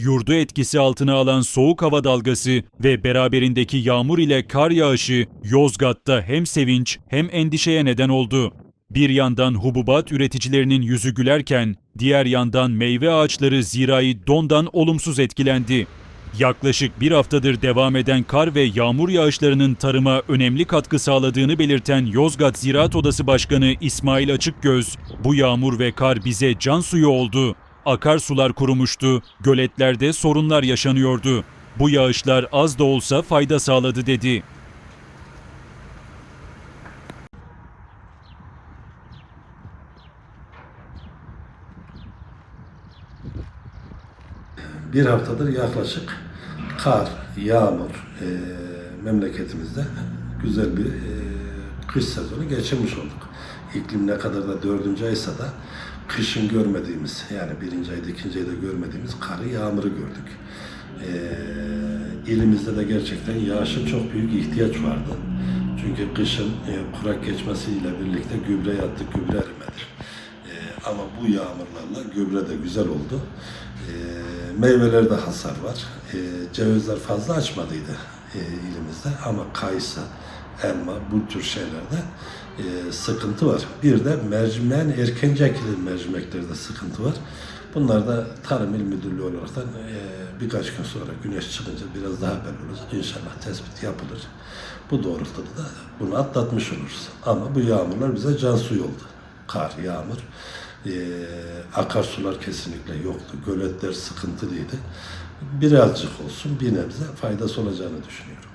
Yurdu etkisi altına alan soğuk hava dalgası ve beraberindeki yağmur ile kar yağışı Yozgat'ta hem sevinç hem endişeye neden oldu. Bir yandan hububat üreticilerinin yüzü gülerken, diğer yandan meyve ağaçları zirai dondan olumsuz etkilendi. Yaklaşık bir haftadır devam eden kar ve yağmur yağışlarının tarıma önemli katkı sağladığını belirten Yozgat Ziraat Odası Başkanı İsmail Açıkgöz, bu yağmur ve kar bize can suyu oldu. Akarsular kurumuştu, göletlerde sorunlar yaşanıyordu. Bu yağışlar az da olsa fayda sağladı dedi. bir haftadır yaklaşık kar, yağmur e, memleketimizde güzel bir e, kış sezonu geçirmiş olduk. İklim ne kadar da dördüncü aysa da kışın görmediğimiz yani birinci ayda ikinci ayda görmediğimiz karı yağmuru gördük. E, ilimizde de gerçekten yağışın çok büyük ihtiyaç vardı. Çünkü kışın e, kurak geçmesiyle birlikte gübre yattık, gübre erimedi. E, ama bu yağmurlarla gübre de güzel oldu. E, meyvelerde hasar var. E, cevizler fazla açmadıydı e, ilimizde ama kayısı, elma bu tür şeylerde e, sıkıntı var. Bir de mercimeğin erkenci ekilen mercimeklerde sıkıntı var. Bunlar da Tarım İl Müdürlüğü olaraktan e, birkaç gün sonra güneş çıkınca biraz daha belli olacak. İnşallah tespit yapılır. Bu doğrultuda da bunu atlatmış oluruz. Ama bu yağmurlar bize can suyu oldu. Kar, yağmur. E, akarsular kesinlikle yoktu. Göletler sıkıntılıydı. Birazcık olsun bir nebze faydası olacağını düşünüyorum.